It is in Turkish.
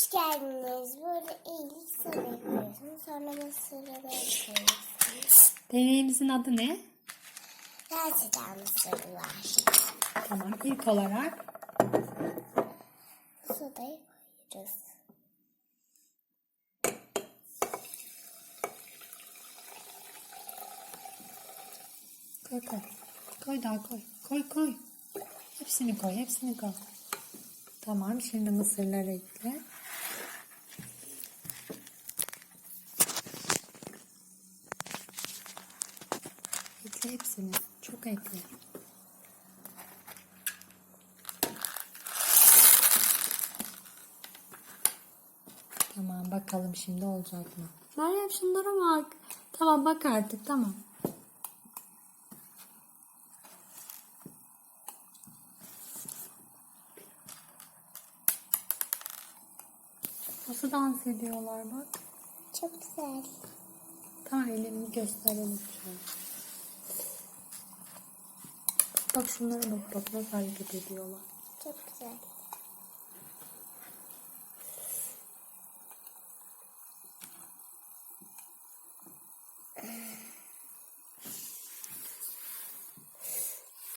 Hoş geldiniz. Burada iyilik soru yapıyorsunuz. Sonra mısırı da yapıyorsunuz. Deneyimizin adı ne? Gerçekten mısırlar. Tamam ilk olarak Sodayı koyuyoruz. koy koy. Koy daha koy. Koy koy. Hepsini koy hepsini koy. Tamam şimdi mısırları ekle. Ekle hepsini. Çok ekle. Tamam bakalım şimdi olacak mı? Meryem şunlara bak. Tamam bak artık tamam. Nasıl dans ediyorlar bak. Çok güzel. Tamam ellerini gösterelim şöyle. Bak şunlara bak bak nasıl hareket ediyorlar. Çok güzel.